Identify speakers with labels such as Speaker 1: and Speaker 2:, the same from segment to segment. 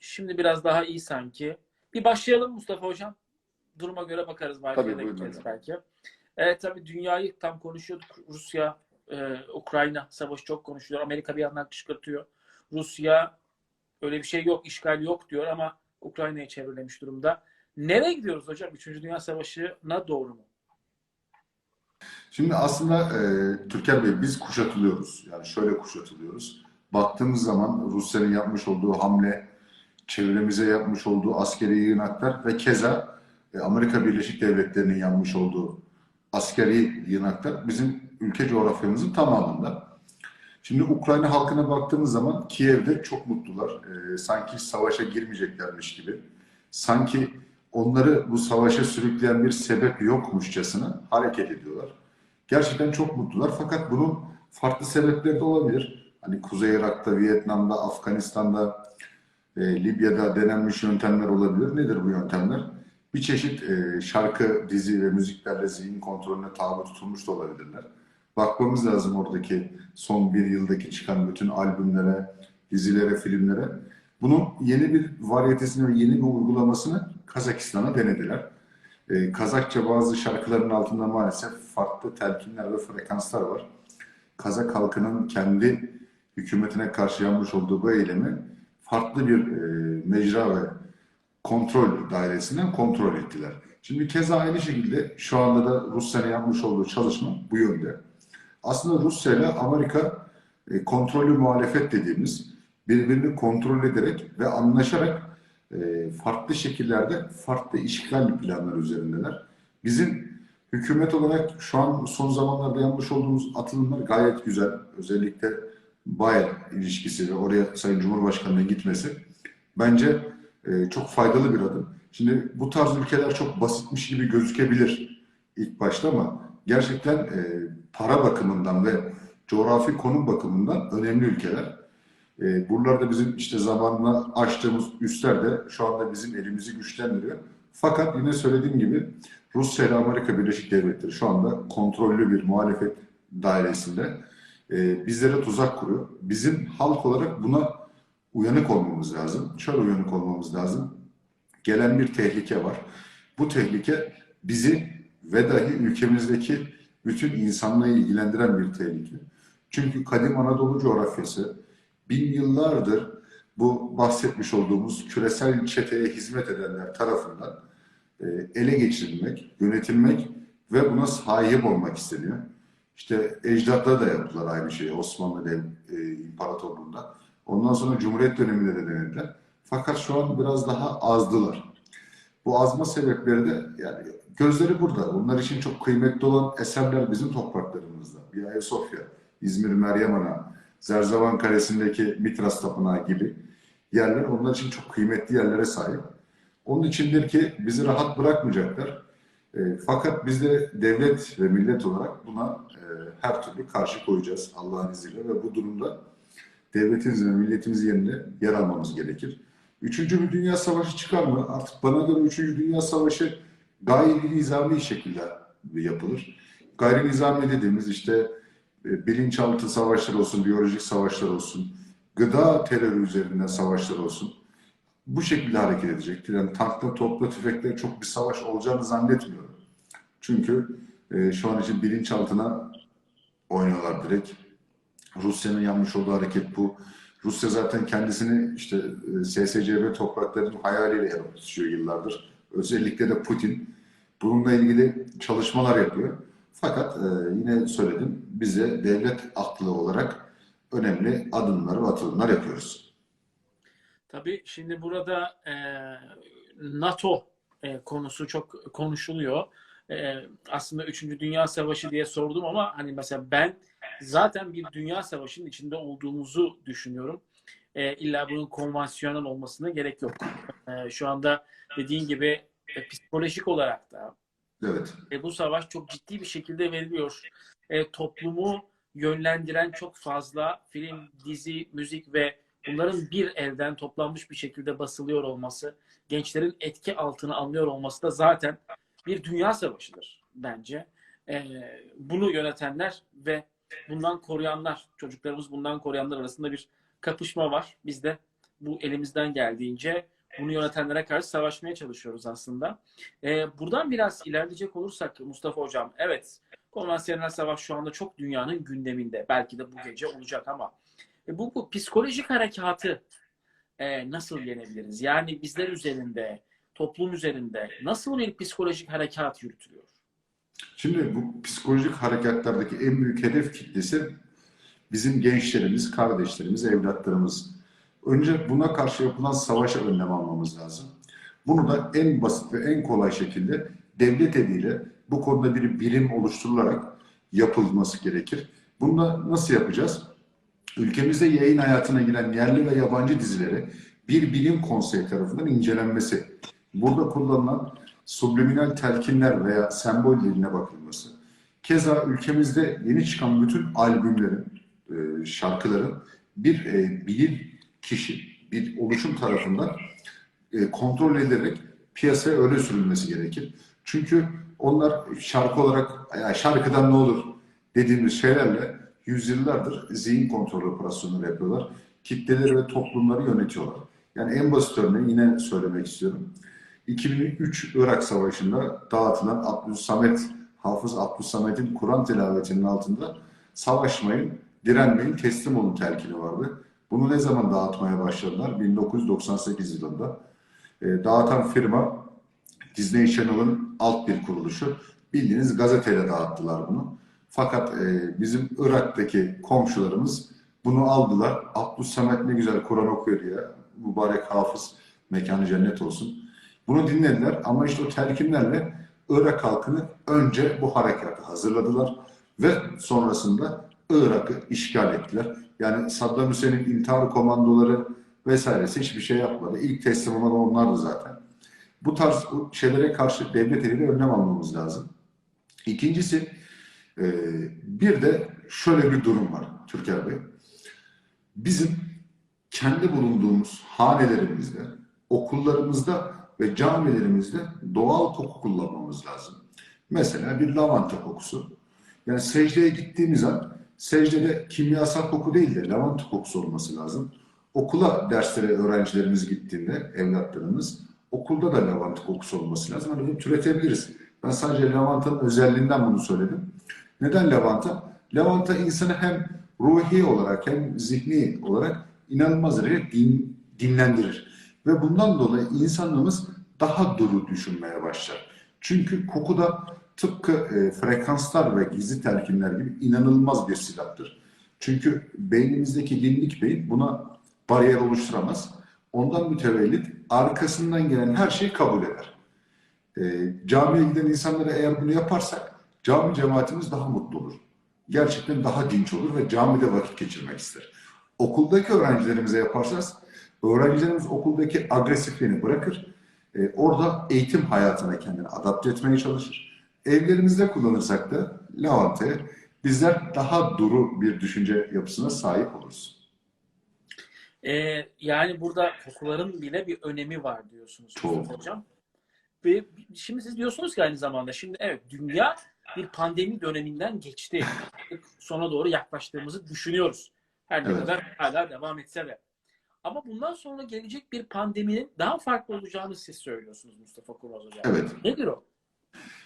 Speaker 1: Şimdi biraz daha iyi sanki. Bir başlayalım Mustafa Hocam. Duruma göre bakarız. Belki
Speaker 2: Tabii,
Speaker 1: de
Speaker 2: buyurun
Speaker 1: belki. Evet tabii dünyayı tam konuşuyorduk. Rusya, e, Ukrayna savaşı çok konuşuluyor. Amerika bir yandan kışkırtıyor. Rusya öyle bir şey yok, işgal yok diyor ama Ukrayna'yı çevrelemiş durumda. Nereye gidiyoruz hocam? Üçüncü Dünya Savaşı'na doğru mu?
Speaker 2: Şimdi aslında e, Türker Bey biz kuşatılıyoruz. Yani şöyle kuşatılıyoruz. Baktığımız zaman Rusya'nın yapmış olduğu hamle, çevremize yapmış olduğu askeri yığınaklar ve keza e, Amerika Birleşik Devletleri'nin yapmış olduğu askeri yığınaklar bizim ülke coğrafyamızın tamamında. Şimdi Ukrayna halkına baktığımız zaman Kiev'de çok mutlular. E, sanki savaşa girmeyeceklermiş gibi. Sanki onları bu savaşa sürükleyen bir sebep yokmuşçasına hareket ediyorlar. Gerçekten çok mutlular fakat bunun farklı sebepleri de olabilir. Hani Kuzey Irak'ta, Vietnam'da, Afganistan'da, e, Libya'da denenmiş yöntemler olabilir. Nedir bu yöntemler? Bir çeşit e, şarkı, dizi ve müziklerle zihin kontrolüne tabi tutulmuş da olabilirler. Bakmamız lazım oradaki son bir yıldaki çıkan bütün albümlere, dizilere, filmlere. Bunun yeni bir varyetesini ve yeni bir uygulamasını Kazakistan'a denediler. Ee, Kazakça bazı şarkıların altında maalesef farklı telkinler ve frekanslar var. Kazak halkının kendi hükümetine karşı yapmış olduğu bu eylemi farklı bir e, mecra ve kontrol dairesinden kontrol ettiler. Şimdi keza aynı şekilde şu anda da Rusya'nın yapmış olduğu çalışma bu yönde. Aslında Rusya ile Amerika e, kontrollü muhalefet dediğimiz birbirini kontrol ederek ve anlaşarak e, farklı şekillerde farklı işgal planları üzerindeler. Bizim hükümet olarak şu an son zamanlarda yapmış olduğumuz atılımlar gayet güzel. Özellikle Bayer ilişkisi ve oraya Sayın Cumhurbaşkanı'nın gitmesi bence e, çok faydalı bir adım. Şimdi bu tarz ülkeler çok basitmiş gibi gözükebilir ilk başta ama gerçekten e, para bakımından ve coğrafi konum bakımından önemli ülkeler. E, buralarda bizim işte zamanla açtığımız üsler de şu anda bizim elimizi güçlendiriyor. Fakat yine söylediğim gibi Rusya ile Amerika Birleşik Devletleri şu anda kontrollü bir muhalefet dairesinde e, bizlere tuzak kuruyor. Bizim halk olarak buna uyanık olmamız lazım. Şöyle uyanık olmamız lazım. Gelen bir tehlike var. Bu tehlike bizi ve dahi ülkemizdeki bütün insanlığı ilgilendiren bir tehlike. Çünkü kadim Anadolu coğrafyası bin yıllardır bu bahsetmiş olduğumuz küresel çeteye hizmet edenler tarafından e, ele geçirilmek, yönetilmek ve buna sahip olmak isteniyor. İşte ecdatlar da yaptılar aynı şeyi Osmanlı Dev e, İmparatorluğu'nda. Ondan sonra Cumhuriyet döneminde de denediler. Fakat şu an biraz daha azdılar. Bu azma sebepleri de yani gözleri burada. Onlar için çok kıymetli olan eserler bizim topraklarımızda. Bir Ayasofya, İzmir Meryem Ana, Zerzavan Kalesi'ndeki Mitras Tapınağı gibi yerler onlar için çok kıymetli yerlere sahip. Onun içindir ki bizi rahat bırakmayacaklar. E, fakat biz de devlet ve millet olarak buna e, her türlü karşı koyacağız Allah'ın izniyle ve bu durumda devletimizin ve milletimizin yerine yer almamız gerekir. Üçüncü bir dünya savaşı çıkar mı? Artık bana göre üçüncü dünya savaşı gayri nizami şekilde yapılır. Gayri nizami dediğimiz işte e, bilinçaltı savaşlar olsun, biyolojik savaşlar olsun, gıda terörü üzerinden savaşlar olsun. Bu şekilde hareket edecektir. Yani tankla, topla, tüfekle çok bir savaş olacağını zannetmiyorum. Çünkü e, şu an için bilinçaltına oynuyorlar direkt. Rusya'nın yapmış olduğu hareket bu. Rusya zaten kendisini işte e, SSCB topraklarının hayaliyle yaratıyor yıllardır. Özellikle de Putin bununla ilgili çalışmalar yapıyor. Fakat e, yine söyledim bize devlet aklı olarak önemli adımlar ve atılımlar yapıyoruz.
Speaker 1: Tabii şimdi burada e, NATO e, konusu çok konuşuluyor. E, aslında 3. Dünya Savaşı diye sordum ama hani mesela ben zaten bir dünya savaşının içinde olduğumuzu düşünüyorum. E, illa bunun konvansiyonel olmasına gerek yok. E, şu anda dediğin gibi e, psikolojik olarak da
Speaker 2: Evet.
Speaker 1: e, bu savaş çok ciddi bir şekilde veriliyor. E, toplumu yönlendiren çok fazla film, dizi, müzik ve bunların bir elden toplanmış bir şekilde basılıyor olması, gençlerin etki altına alınıyor olması da zaten bir dünya savaşıdır bence. E, bunu yönetenler ve bundan koruyanlar, çocuklarımız bundan koruyanlar arasında bir kapışma var. Biz de bu elimizden geldiğince bunu yönetenlere karşı savaşmaya çalışıyoruz aslında. Ee, buradan biraz ilerleyecek olursak Mustafa Hocam, evet konvansiyonel savaş şu anda çok dünyanın gündeminde. Belki de bu gece olacak ama e, bu, bu psikolojik harekatı e, nasıl yenebiliriz? Yani bizler üzerinde, toplum üzerinde nasıl bir psikolojik harekat yürütülüyor?
Speaker 2: Şimdi bu psikolojik harekatlardaki en büyük hedef kitlesi bizim gençlerimiz, kardeşlerimiz, evlatlarımız. Önce buna karşı yapılan savaşa önlem almamız lazım. Bunu da en basit ve en kolay şekilde devlet eliyle bu konuda bir birim oluşturularak yapılması gerekir. Bunu da nasıl yapacağız? Ülkemizde yayın hayatına giren yerli ve yabancı dizileri bir bilim konseyi tarafından incelenmesi. Burada kullanılan subliminal telkinler veya sembol diline bakılması. Keza ülkemizde yeni çıkan bütün albümlerin, e, şarkıların bir e, bilim kişi, bir oluşum tarafından e, kontrol edilerek piyasaya öyle sürülmesi gerekir. Çünkü onlar şarkı olarak, ya şarkıdan ne olur dediğimiz şeylerle yüzyıllardır zihin kontrol operasyonları yapıyorlar. Kitleleri ve toplumları yönetiyorlar. Yani en basit örneği yine söylemek istiyorum. 2003 Irak Savaşı'nda dağıtılan Abdülsamet, Hafız Abdülsamet'in Kur'an tilavetinin altında savaşmayın, direnmeyin, teslim olun telkini vardı. Bunu ne zaman dağıtmaya başladılar? 1998 yılında. E, dağıtan firma Disney Channel'ın alt bir kuruluşu. Bildiğiniz gazeteyle dağıttılar bunu. Fakat e, bizim Irak'taki komşularımız bunu aldılar. Abdülsamet ne güzel Kur'an okuyor diye. Mübarek hafız, mekanı cennet olsun. Bunu dinlediler ama işte o telkinlerle Irak halkını önce bu harekata hazırladılar ve sonrasında Irak'ı işgal ettiler. Yani Saddam Hüseyin'in intihar komandoları vesairesi hiçbir şey yapmadı. İlk teslim olan onlardı zaten. Bu tarz şeylere karşı devlet eliyle önlem almamız lazım. İkincisi e, bir de şöyle bir durum var Türker Bey. Bizim kendi bulunduğumuz hanelerimizde, okullarımızda ve camilerimizde doğal koku kullanmamız lazım. Mesela bir lavanta kokusu. Yani secdeye gittiğimiz an secdede kimyasal koku değil de lavanta kokusu olması lazım. Okula derslere öğrencilerimiz gittiğinde, evlatlarımız okulda da lavanta kokusu olması lazım. Hani bunu türetebiliriz. Ben sadece lavantanın özelliğinden bunu söyledim. Neden lavanta? Lavanta insanı hem ruhi olarak hem zihni olarak inanılmaz derecede din, dinlendirir. Ve bundan dolayı insanlığımız daha duru düşünmeye başlar. Çünkü koku da tıpkı e, frekanslar ve gizli telkinler gibi inanılmaz bir silahtır. Çünkü beynimizdeki limlik beyin buna bariyer oluşturamaz. Ondan mütevellit arkasından gelen her şeyi kabul eder. E, camiye giden insanlara eğer bunu yaparsak cami cemaatimiz daha mutlu olur. Gerçekten daha dinç olur ve camide vakit geçirmek ister. Okuldaki öğrencilerimize yaparsanız öğrencilerimiz okuldaki agresifliğini bırakır. E, orada eğitim hayatına kendini adapte etmeye çalışır. Evlerimizde kullanırsak da lavantayı bizler daha duru bir düşünce yapısına sahip oluruz.
Speaker 1: Ee, yani burada kokuların bile bir önemi var diyorsunuz Hocam. Ve şimdi siz diyorsunuz ki aynı zamanda şimdi evet dünya bir pandemi döneminden geçti. Sona doğru yaklaştığımızı düşünüyoruz. Her ne
Speaker 2: Evet.
Speaker 1: kadar hala devam etse de. Ama bundan sonra gelecek bir pandeminin daha farklı olacağını siz söylüyorsunuz Mustafa Kurmaz Hocam.
Speaker 2: Evet.
Speaker 1: Nedir o?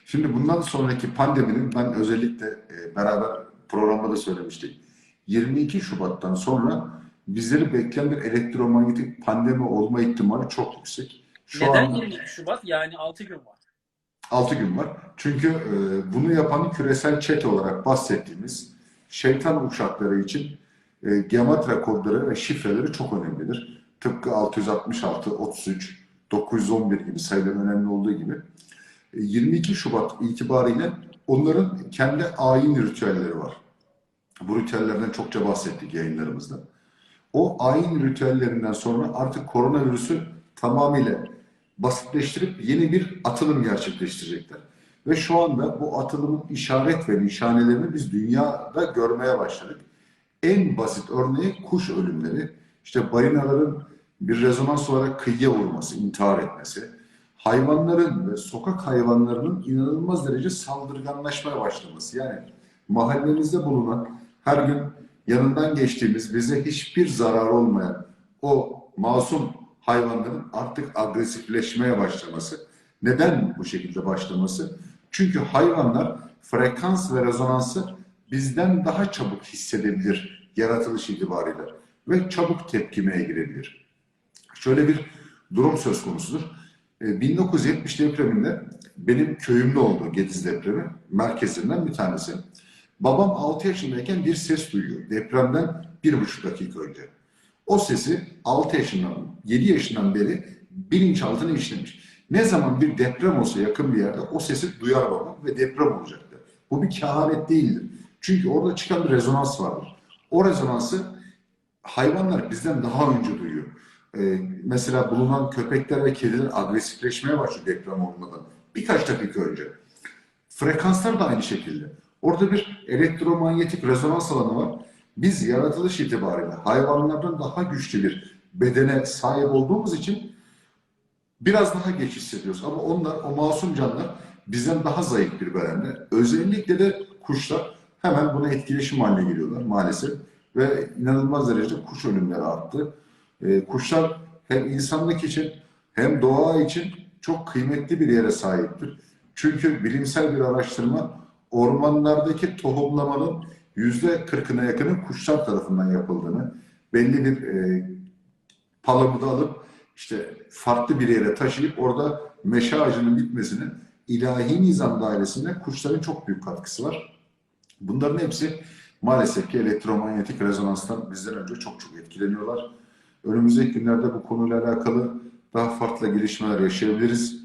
Speaker 2: Şimdi bundan sonraki pandeminin ben özellikle e, beraber programda da söylemiştik. 22 Şubat'tan sonra bizleri bekleyen bir elektromanyetik pandemi olma ihtimali çok yüksek. Şu
Speaker 1: Neden
Speaker 2: an
Speaker 1: 22 Şubat? Yani 6 gün var.
Speaker 2: 6 gün var. Çünkü e, bunu yapan küresel çete olarak bahsettiğimiz şeytan uçakları için e, geometri kodları ve şifreleri çok önemlidir. Tıpkı 666, 33, 911 gibi sayıların önemli olduğu gibi. E, 22 Şubat itibariyle onların kendi ayin ritüelleri var. Bu ritüellerden çokça bahsettik yayınlarımızda. O ayin ritüellerinden sonra artık koronavirüsü tamamıyla basitleştirip yeni bir atılım gerçekleştirecekler. Ve şu anda bu atılımın işaret ve nişanelerini biz dünyada görmeye başladık. En basit örneği kuş ölümleri. İşte balinaların bir rezonans olarak kıyıya vurması, intihar etmesi. Hayvanların ve sokak hayvanlarının inanılmaz derece saldırganlaşmaya başlaması. Yani mahallemizde bulunan her gün yanından geçtiğimiz bize hiçbir zarar olmayan o masum hayvanların artık agresifleşmeye başlaması. Neden bu şekilde başlaması? Çünkü hayvanlar frekans ve rezonansı bizden daha çabuk hissedebilir yaratılış itibariyle ve çabuk tepkimeye girebilir. Şöyle bir durum söz konusudur. E, 1970 depreminde benim köyümde oldu Gediz depremi, merkezinden bir tanesi. Babam 6 yaşındayken bir ses duyuyor. Depremden bir buçuk dakika önce. O sesi 6 yaşından, 7 yaşından beri bilinçaltına işlemiş. Ne zaman bir deprem olsa yakın bir yerde o sesi duyar babam ve deprem olacaktır. Bu bir kehanet değildir. Çünkü orada çıkan bir rezonans vardır. O rezonansı hayvanlar bizden daha önce duyuyor. Ee, mesela bulunan köpekler ve kediler agresifleşmeye başlıyor deprem olmadan. Birkaç dakika önce. Frekanslar da aynı şekilde. Orada bir elektromanyetik rezonans alanı var. Biz yaratılış itibariyle hayvanlardan daha güçlü bir bedene sahip olduğumuz için biraz daha geç hissediyoruz. Ama onlar, o masum canlar bizden daha zayıf bir bedende. Özellikle de kuşlar hemen buna etkileşim haline geliyorlar maalesef. Ve inanılmaz derecede kuş ölümleri arttı. Ee, kuşlar hem insanlık için hem doğa için çok kıymetli bir yere sahiptir. Çünkü bilimsel bir araştırma ormanlardaki tohumlamanın yüzde kırkına yakının kuşlar tarafından yapıldığını, belli bir e, palamudu alıp işte farklı bir yere taşıyıp orada meşe ağacının bitmesinin ilahi nizam dairesinde kuşların çok büyük katkısı var. Bunların hepsi maalesef ki elektromanyetik rezonanstan bizden önce çok çok etkileniyorlar. Önümüzdeki günlerde bu konuyla alakalı daha farklı gelişmeler yaşayabiliriz.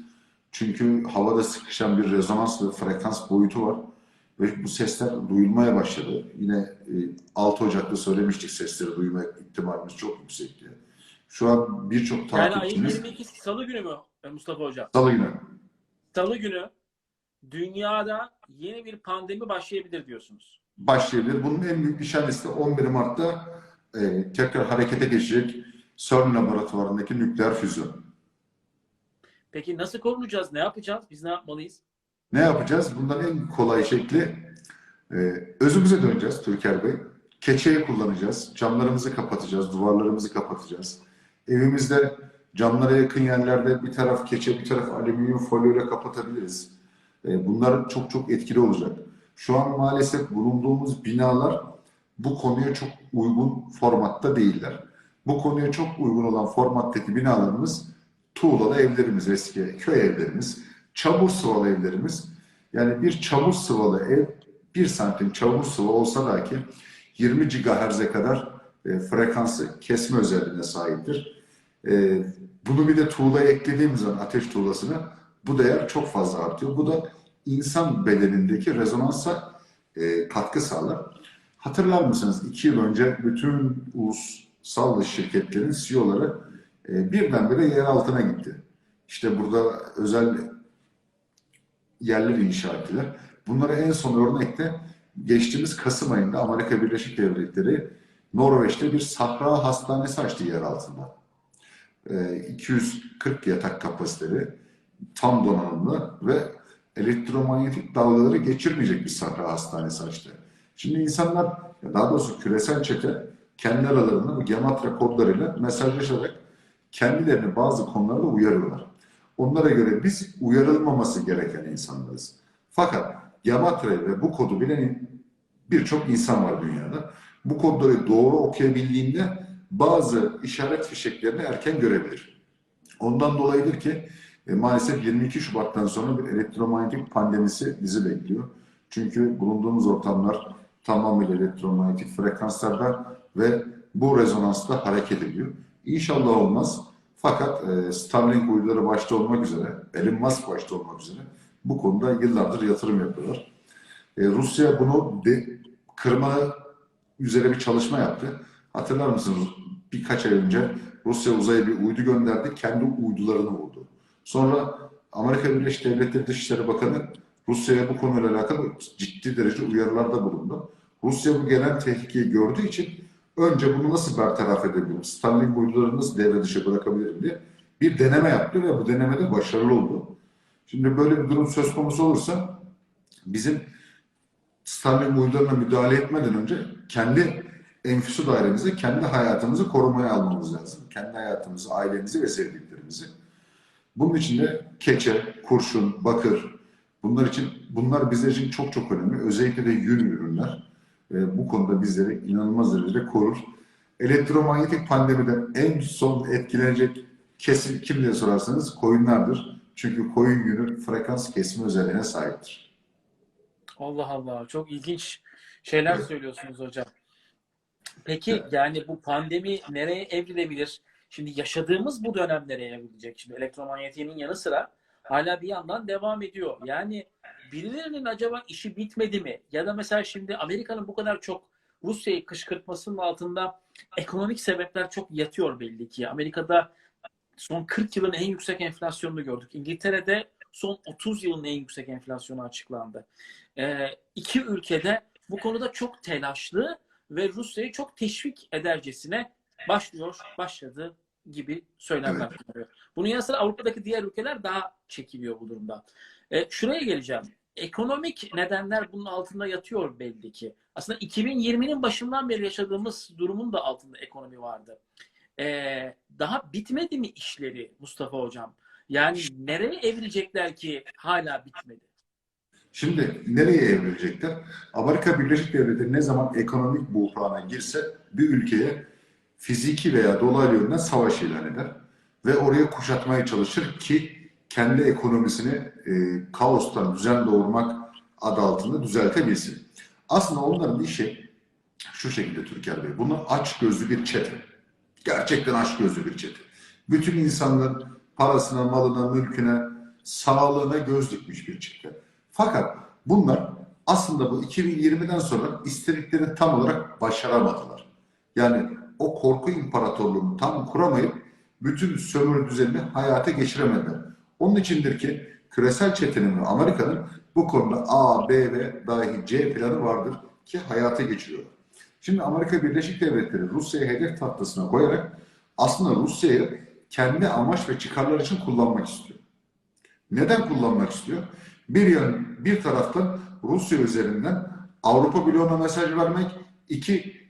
Speaker 2: Çünkü havada sıkışan bir rezonans ve frekans boyutu var. Ve bu sesler duyulmaya başladı. Yine e, 6 Ocak'ta söylemiştik sesleri duyma ihtimalimiz çok yüksek diye. Şu an birçok
Speaker 1: Yani ayın
Speaker 2: takipçimiz
Speaker 1: 22 Salı günü mü e, Mustafa Hocam?
Speaker 2: salı günü
Speaker 1: Salı günü dünyada yeni bir pandemi başlayabilir diyorsunuz.
Speaker 2: başlayabilir. Bunun en büyük nişanesi de 11 Mart'ta e, tekrar harekete geçecek CERN laboratuvarındaki nükleer füzyon.
Speaker 1: Peki nasıl korunacağız? Ne yapacağız? Biz ne yapmalıyız?
Speaker 2: Ne yapacağız? Bundan en kolay şekli e, özümüze döneceğiz Türker Bey. Keçeyi kullanacağız. Camlarımızı kapatacağız. Duvarlarımızı kapatacağız. Evimizde camlara yakın yerlerde bir taraf keçe, bir taraf alüminyum folyoyla kapatabiliriz. E, bunlar çok çok etkili olacak. Şu an maalesef bulunduğumuz binalar bu konuya çok uygun formatta değiller. Bu konuya çok uygun olan formattaki binalarımız tuğlalı evlerimiz, eski köy evlerimiz, çamur sıvalı evlerimiz. Yani bir çamur sıvalı ev, bir santim çamur sıva olsa dahi 20 GHz'e kadar e, frekansı kesme özelliğine sahiptir. E, bunu bir de tuğlaya eklediğimiz zaman ateş tuğlasını bu değer çok fazla artıyor. Bu da insan bedenindeki rezonansa e, katkı sağlar. Hatırlar mısınız? iki yıl önce bütün ulusal şirketlerin CEO'ları e, birdenbire yer altına gitti. İşte burada özel yerler inşa ettiler. Bunlara en son örnekte geçtiğimiz Kasım ayında Amerika Birleşik Devletleri Norveç'te bir sahra hastanesi açtı yer altında. E, 240 yatak kapasiteli, tam donanımlı ve elektromanyetik dalgaları geçirmeyecek bir sahra hastanesi açtı. Şimdi insanlar, daha doğrusu küresel çete kendi aralarında bu gematria kodlarıyla mesajlaşarak kendilerini bazı konularda uyarıyorlar. Onlara göre biz uyarılmaması gereken insanlarız. Fakat gematria ve bu kodu bilen birçok insan var dünyada. Bu kodları doğru okuyabildiğinde bazı işaret fişeklerini erken görebilir. Ondan dolayıdır ki e, maalesef 22 Şubat'tan sonra bir elektromanyetik pandemisi bizi bekliyor. Çünkü bulunduğumuz ortamlar tamamıyla elektromanyetik frekanslarda ve bu rezonansta hareket ediyor. İnşallah olmaz. Fakat e, Starlink uyduları başta olmak üzere, Elon Musk başta olmak üzere bu konuda yıllardır yatırım yapıyorlar. E, Rusya bunu de, kırma üzere bir çalışma yaptı. Hatırlar mısınız? Birkaç ay önce Rusya uzaya bir uydu gönderdi, kendi uydularını vurdu. Sonra Amerika Birleşik Devletleri Dışişleri Bakanı Rusya'ya bu konuyla alakalı ciddi derece uyarılarda bulundu. Rusya bu gelen tehlikeyi gördüğü için önce bunu nasıl bertaraf edebilirim, Starlink uydularını nasıl devre dışı bırakabilirim diye bir deneme yaptı ve bu denemede başarılı oldu. Şimdi böyle bir durum söz konusu olursa bizim Starlink uydularına müdahale etmeden önce kendi enfüsü dairemizde kendi hayatımızı korumaya almamız lazım. Kendi hayatımızı, ailemizi ve sevdiklerimizi. Bunun için de keçe, kurşun, bakır, bunlar için bunlar bizler için çok çok önemli. Özellikle de yün ürünler. E, bu konuda bizleri inanılmaz derecede korur. Elektromanyetik pandemiden en son etkilenecek kesim kim diye sorarsanız koyunlardır. Çünkü koyun yünü frekans kesme özelliğine sahiptir.
Speaker 1: Allah Allah. Çok ilginç şeyler söylüyorsunuz hocam. Peki
Speaker 2: Evet.
Speaker 1: yani bu pandemi nereye evrilebilir? Şimdi yaşadığımız bu dönem nereye evrilecek? Şimdi elektromanyetiğinin yanı sıra hala bir yandan devam ediyor. Yani birilerinin acaba işi bitmedi mi? Ya da mesela şimdi Amerika'nın bu kadar çok Rusya'yı kışkırtmasının altında ekonomik sebepler çok yatıyor belli ki. Amerika'da son 40 yılın en yüksek enflasyonunu gördük. İngiltere'de son 30 yılın en yüksek enflasyonu açıklandı. Ee, iki ülkede bu konuda çok telaşlı ve Rusya'yı çok teşvik edercesine başlıyor, başladı gibi söylemler
Speaker 2: Evet.
Speaker 1: Bunun yanı sıra Avrupa'daki diğer ülkeler daha çekiliyor bu durumda. Ee, şuraya geleceğim. Ekonomik nedenler bunun altında yatıyor belli ki. Aslında 2020'nin başından beri yaşadığımız durumun da altında ekonomi vardı. Ee, daha bitmedi mi işleri Mustafa Hocam? Yani nereye evrilecekler ki hala bitmedi?
Speaker 2: Şimdi nereye evrilecekler? Amerika Birleşik Devletleri ne zaman ekonomik buhrana girse bir ülkeye fiziki veya dolaylı yönden savaş ilan eder ve oraya kuşatmaya çalışır ki kendi ekonomisini e, kaostan düzen doğurmak adı altında düzeltebilsin. Aslında onların işi şu şekilde Türker Bey. Bunlar aç gözlü bir çete. Gerçekten aç gözlü bir çete. Bütün insanların parasına, malına, mülküne, sağlığına göz dikmiş bir çete. Fakat bunlar aslında bu 2020'den sonra istediklerini tam olarak başaramadılar. Yani o korku imparatorluğunu tam kuramayıp bütün sömürü düzenini hayata geçiremediler. Onun içindir ki küresel çetenin ve Amerika'nın bu konuda A, B ve dahi C planı vardır ki hayata geçiriyorlar. Şimdi Amerika Birleşik Devletleri Rusya'yı hedef tahtasına koyarak aslında Rusya'yı kendi amaç ve çıkarlar için kullanmak istiyor. Neden kullanmak istiyor? Bir yan, bir taraftan Rusya üzerinden Avrupa bloğuna mesaj vermek, iki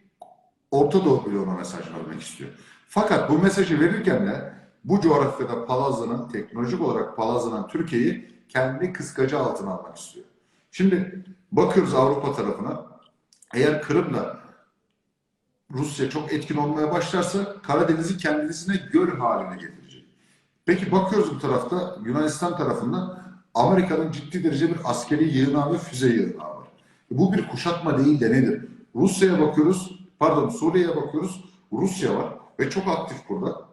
Speaker 2: Orta Doğu bloğuna mesaj vermek istiyor. Fakat bu mesajı verirken de bu coğrafyada palazlanan, teknolojik olarak palazlanan Türkiye'yi kendi kıskacı altına almak istiyor. Şimdi bakıyoruz Avrupa tarafına. Eğer Kırım'da Rusya çok etkin olmaya başlarsa Karadeniz'i kendisine göl haline getirecek. Peki bakıyoruz bu tarafta Yunanistan tarafında Amerika'nın ciddi derece bir askeri yığınağı ve füze yığınağı var. Bu bir kuşatma değil de nedir? Rusya'ya bakıyoruz, pardon Suriye'ye bakıyoruz, Rusya var ve çok aktif burada.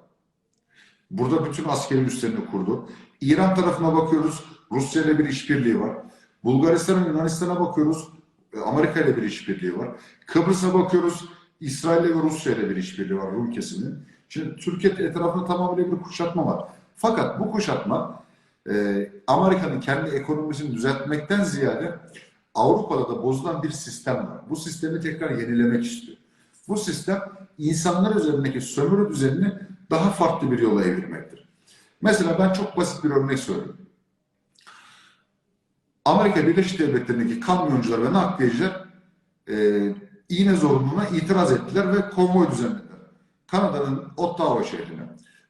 Speaker 2: Burada bütün askeri üslerini kurdu. İran tarafına bakıyoruz, Rusya ile bir işbirliği var. Bulgaristan'a, Yunanistan'a bakıyoruz, e, Amerika ile bir işbirliği var. Kıbrıs'a bakıyoruz, İsrail ve Rusya ile bir işbirliği var Rum kesiminin. Şimdi Türkiye etrafında tamamıyla bir kuşatma var. Fakat bu kuşatma e, Amerika'nın kendi ekonomisini düzeltmekten ziyade Avrupa'da da bozulan bir sistem var. Bu sistemi tekrar yenilemek istiyor. Bu sistem insanlar üzerindeki sömürü düzenini daha farklı bir yola evirmektir. Mesela ben çok basit bir örnek söyleyeyim. Amerika Birleşik Devletleri'ndeki kamyoncular ve nakliyeciler e, iğne zorunluluğuna itiraz ettiler ve konvoy düzenlediler. Kanada'nın Ottawa şehrine.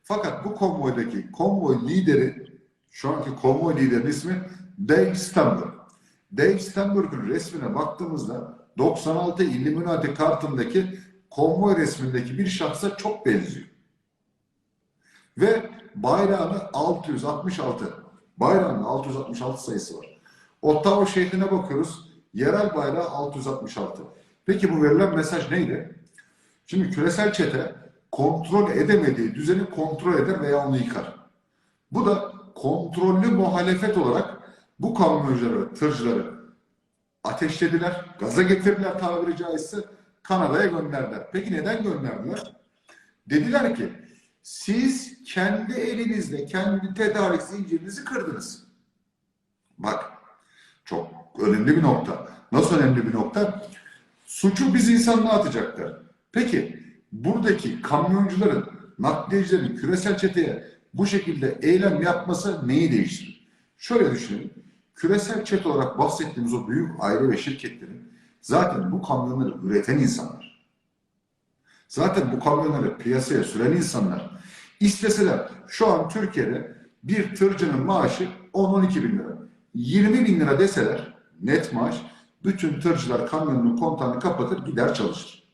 Speaker 2: Fakat bu konvoydaki konvoy lideri, şu anki konvoy liderinin ismi Dave Stamberg. Dave Stamberg'ın resmine baktığımızda 96 Illuminati kartındaki konvoy resmindeki bir şahsa çok benziyor. Ve bayrağını 666, bayrağının 666 sayısı var. Ottawa şehrine bakıyoruz, yerel bayrağı 666. Peki bu verilen mesaj neydi? Şimdi küresel çete kontrol edemediği düzeni kontrol eder veya onu yıkar. Bu da kontrollü muhalefet olarak bu kamyoncuları, tırcıları ateşlediler, gaza getirdiler tabiri caizse Kanada'ya gönderdiler. Peki neden gönderdiler? Dediler ki siz kendi elinizle kendi tedarik zincirinizi kırdınız. Bak çok önemli bir nokta. Nasıl önemli bir nokta? Suçu biz insanlığa atacaklar. Peki buradaki kamyoncuların, nakliyecilerin küresel çeteye bu şekilde eylem yapması neyi değiştirir? Şöyle düşünün. Küresel çete olarak bahsettiğimiz o büyük aile ve şirketlerin zaten bu kamyonları üreten insanlar. Zaten bu kamyonları piyasaya süren insanlar isteseler şu an Türkiye'de bir tırcının maaşı 10-12 bin lira. 20 bin lira deseler net maaş bütün tırcılar kamyonunun kontağını kapatır gider çalışır.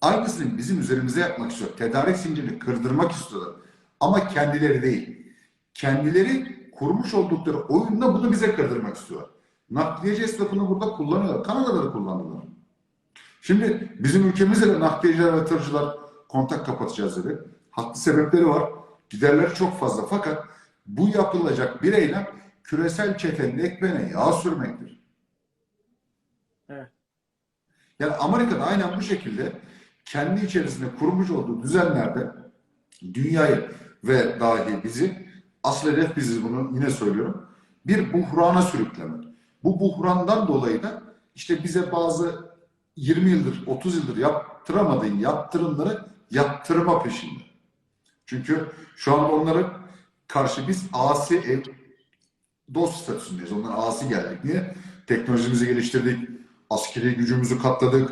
Speaker 2: Aynısını bizim üzerimize yapmak istiyor. Tedarik zincirini kırdırmak istiyorlar. Ama kendileri değil. Kendileri kurmuş oldukları oyunla bunu bize kırdırmak istiyorlar. Nakliyeci esnafını burada kullanıyorlar. Kanada'da da kullandılar. Şimdi bizim ülkemizde de nakliyeciler ve tırcılar kontak kapatacağız dedi. Haklı sebepleri var. Giderleri çok fazla fakat bu yapılacak bir eylem küresel çetenin ekmeğine yağ sürmektir.
Speaker 1: Evet.
Speaker 2: Yani Amerika'da aynen bu şekilde kendi içerisinde kurmuş olduğu düzenlerde dünyayı ve dahi bizi asıl hedef biziz bunu yine söylüyorum. Bir buhrana sürüklemek. Bu buhrandan dolayı da işte bize bazı 20 yıldır, 30 yıldır yaptıramadığı yaptırımları yaptırma peşinde. Çünkü şu an onlara karşı biz asi ev, dost statüsündeyiz. Ondan asi geldik. Niye? Teknolojimizi geliştirdik, askeri gücümüzü katladık,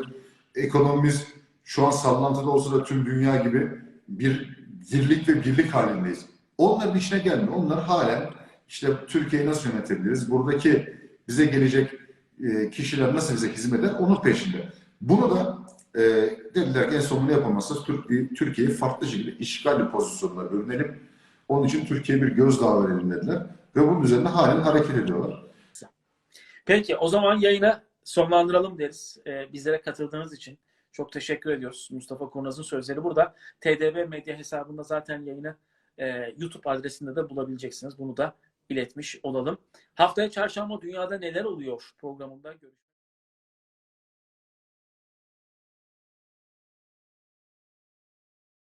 Speaker 2: ekonomimiz şu an sallantıda olsa da tüm dünya gibi bir dirlik ve birlik halindeyiz. Onların işine gelmiyor. Onlar halen işte Türkiye'yi nasıl yönetebiliriz? Buradaki bize gelecek e, kişiler nasıl bize hizmet eder? Onun peşinde. Bunu da e, dediler ki en son bunu yapamazsa Türk- Türkiye'yi farklı şekilde işgal pozisyonuna bürünelim. Onun için Türkiye'ye bir gözdağı verelim dediler. Ve bunun üzerine halen hareket ediyorlar.
Speaker 1: Peki o zaman yayını sonlandıralım deriz. Ee, bizlere katıldığınız için çok teşekkür ediyoruz. Mustafa Kurnaz'ın sözleri burada. TDV Medya hesabında zaten yayını e, YouTube adresinde de bulabileceksiniz. Bunu da iletmiş olalım. Haftaya çarşamba dünyada neler oluyor programında görüşürüz.